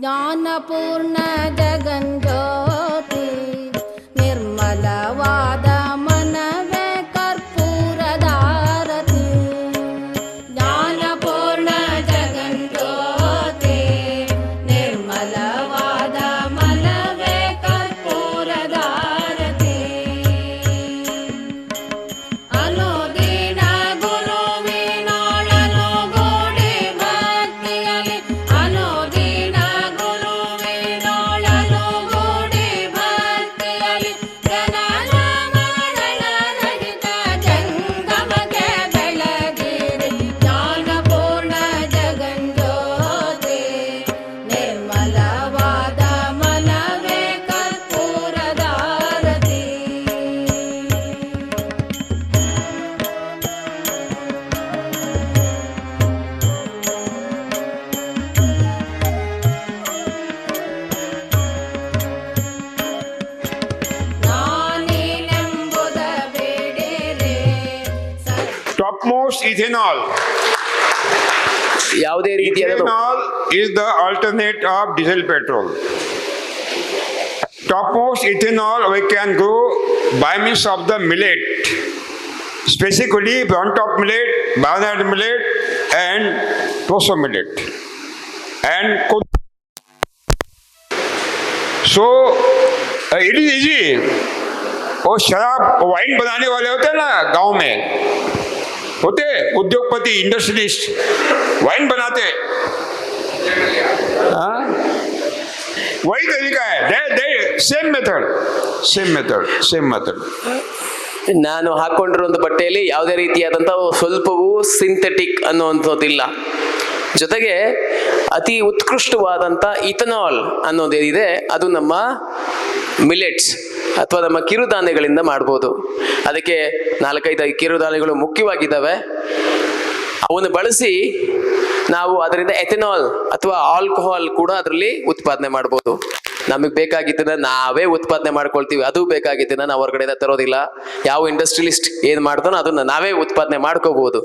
ஞான Topmost ethanol. ಯಾವುದೇ ರೀತಿಯಾದ Ethanol is the alternate of diesel petrol. Topmost ethanol we can grow by means of the millet, specifically brown top millet, barnyard millet, and toso millet, and co- so uh, it is easy. वो शराब wine बनाने वाले होते हैं ना गांव में होते उद्योगपति इंडस्ट्रियलिस्ट वाइन बनाते हाँ? वही तरीका है दे दे same method same method same method ನಾನು ಹಾಕೊಂಡಿರುವಂತ ಬಟ್ಟೆಯಲ್ಲಿ ಯಾವುದೇ ರೀತಿಯಾದಂಥ ಸ್ವಲ್ಪವೂ ಸಿಂಥೆಟಿಕ್ ಅನ್ನುವಂಥದ್ದಿಲ್ಲ ಜೊತೆಗೆ ಅತಿ ಉತ್ಕೃಷ್ಟವಾದಂಥ ಇಥನಾಲ್ ಅನ್ನೋದೇನಿದೆ ಅದು ನಮ್ಮ ಮಿಲೆಟ್ಸ್ ಅಥವಾ ನಮ್ಮ ಕಿರುಧಾನ್ಯಗಳಿಂದ ಮಾಡ್ಬೋದು. ಅದಕ್ಕೆ ನಾಲ್ಕೈದು ಕಿರುಧಾನ್ಯಗಳು ಮುಖ್ಯವಾಗಿದ್ದಾವೆ. ಅವನ್ನು ಬಳಸಿ ನಾವು ಅದರಿಂದ ಎಥೆನಾಲ್ ಅಥವಾ ಆಲ್ಕೋಹಾಲ್ ಕೂಡ ಅದರಲ್ಲಿ ಉತ್ಪಾದನೆ ಮಾಡ್ಬೋದು. ನಮಗೆ ಬೇಕಾಗಿದ್ದನ್ನ ನಾವೇ ಉತ್ಪಾದನೆ ಮಾಡ್ಕೊಳ್ತೀವಿ. ಅದು ಬೇಕಾಗಿದ್ದನ್ನ ನಾವು ಹೊರಗಡೆಯಿಂದ ತರೋದಿಲ್ಲ. ಯಾವ ಇಂಡಸ್ಟ್ರಿಯಲಿಸ್ಟ್ ಏನ್ ಮಾಡ್ತಾನೋ ಅದನ್ನ ನಾವೇ ಉತ್ಪಾದನೆ ಮಾಡ್ಕೋಬಹುದು